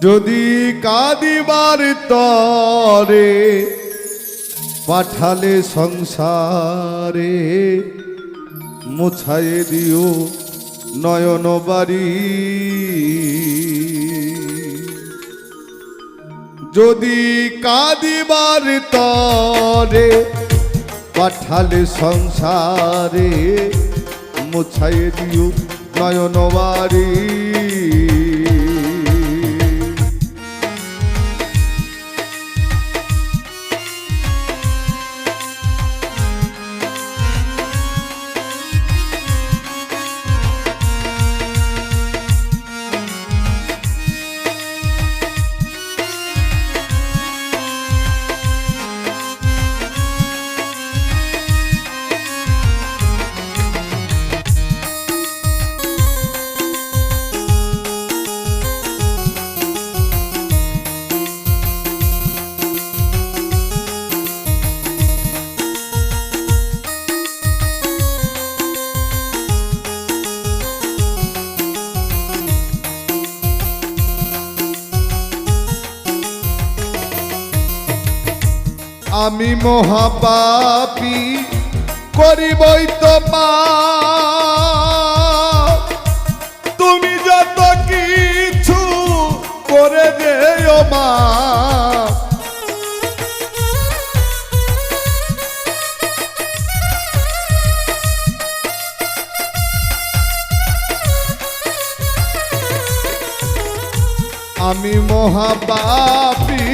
যদি কাদিবার তরে পাঠালে সংসারে, মুছায়ে দিও নয়ন বাড়ি। যদি কাদিবার তরে পাঠালে সংসারে, মুছায়ে দিও নয়ন বাড়ি। আমি মহাপাপী করিবই তো। তুমি যত কিছু করে মা আমি মহাপাপী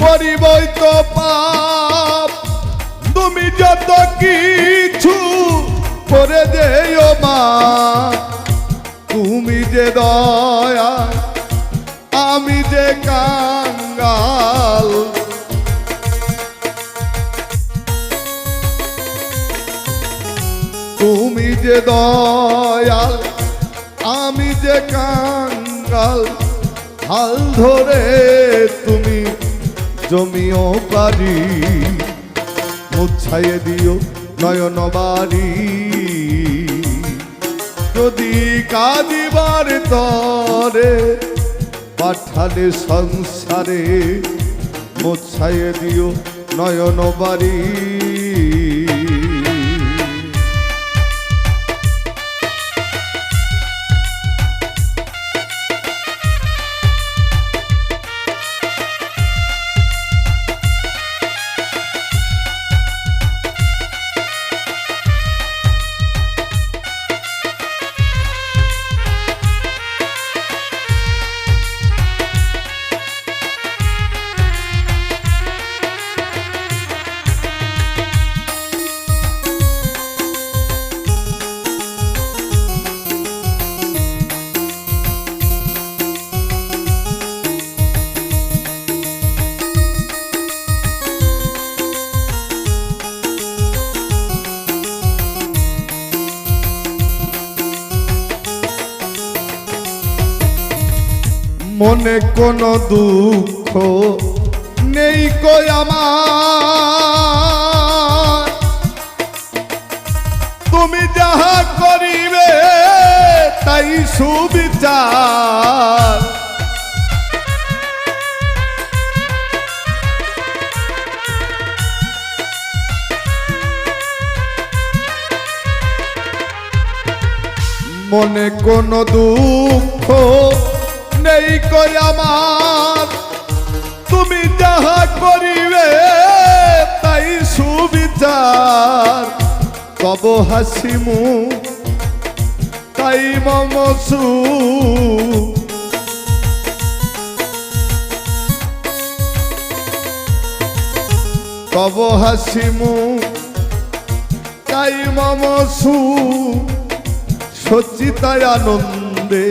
করিবই তো পাপ। তুমি যত কিছু করে দেও মা, তুমি যে দয়া আমি যে কাঙ্গাল। তুমি যে দয়াল, আমি যে কাঙ্গাল, হাল ধরে তুমি জমিও পারি মুছাইয়ে দিও নয়ন বাড়ি। যদি কাঁদিবার তরে পাঠালে সংসারে, মুছাইয়ে দিও নয়ন বাড়ি। মনে কোনো দুঃখ নেই কই আমার। তুমি যাহা করিবে তাই সুবিচার। মনে কোনো দুঃখ নেই কই আমার। তুমি যাহা করিবে, তাই সুবিচার। কব হাসিমু, তাই মমসু কব হাসিমু, তাই মমসু সচিতায় আনন্দে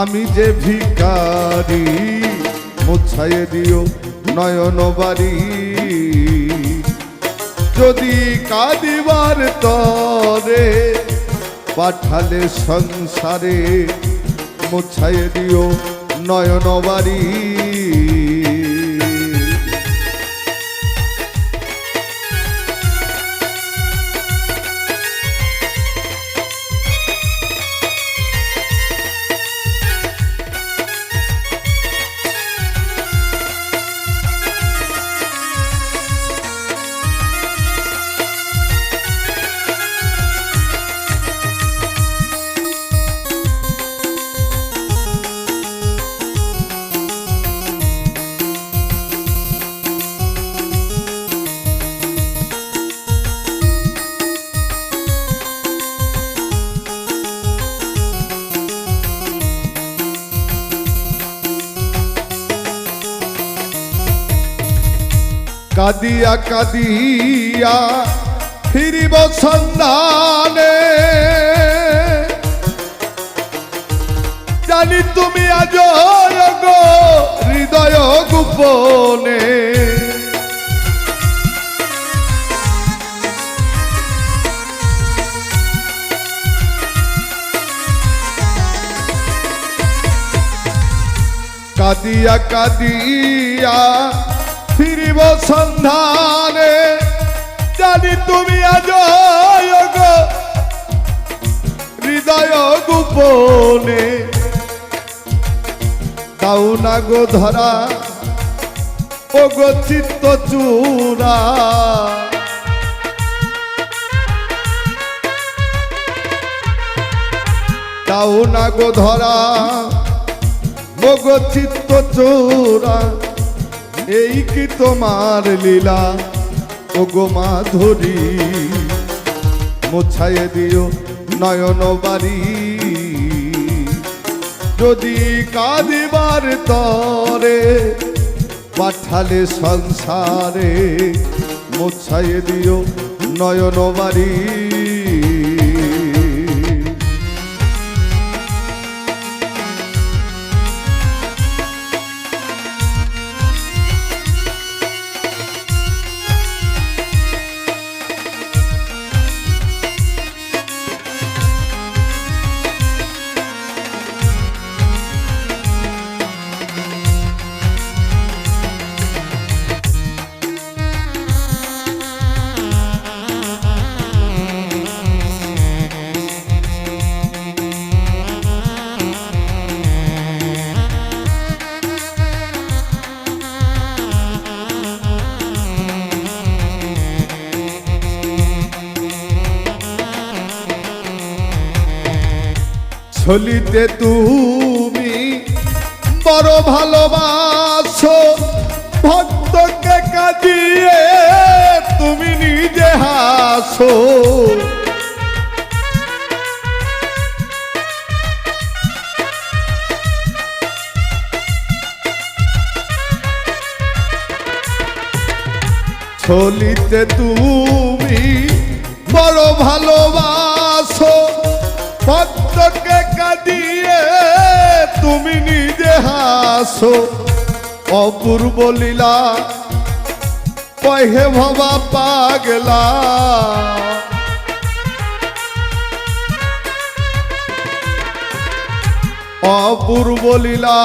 আমি যে ভিকারি মুছাইয়ে দিও নয়ন বাড়ি। যদি কাঁদিবার তরে পাঠালে সংসারে মুছাইয়ে দিও নয়ন বাড়ি। কাদিয়া কাদিয়া ফিরিব সন্ধানে। জানি তুমি আজ হৃদয় গোপনে। কাদিয়া কাদিয়া ফিরিব সন্ধানে। জানি তুমি আজ হৃদয় গোপনে। তাও না গো ধরা ও গো চিত্ত চূড়া। তাও না গো ধরা ও গো চিত্ত চূড়া। এই কি তোমার লীলা ও গো মাধুরী মুছাইয়ে দিও নয়ন বাড়ি যদি কাঁদিবার তরে পাঠালে সংসারে মুছাইয়ে দিও নয়ন বাড়ি ছলিতে তুমি বড় ভালোবাসো ভক্তকে কাঁদিয়ে তুমি নিজে হাসো। ছলিতে তুমি বড় ভালোবাসো ভক্তকে কাঁদিয়ে তুমি নিজে হাসো। অপূর্ব লীলা কহে ভবা পাগলা। অপূর্ব লীলা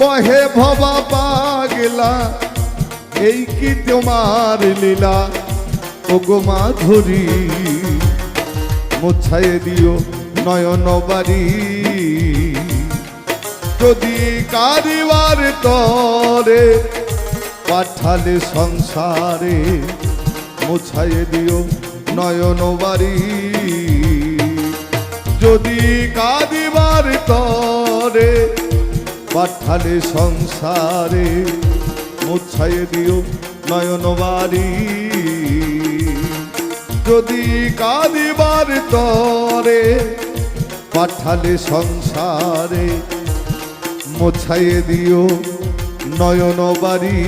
কহে ভবা পাগলা। এই কি তোমার লীলা? ও গো মাধুরী মুছাইয়ে দিও। নয়ন বাড়ি। যদি কারিবার তরে পাঠালে সংসারে মুছাইয়ে দিও নয়ন বাড়ি। যদি কাদিবার তরে পাঠালে সংসারে মুছাইয়ে দিও নয়ন বাড়ি। যদি কাঁদিবার তরে পাঠালে সংসারে মোছাইয়ে দিও নয়ন বাড়ি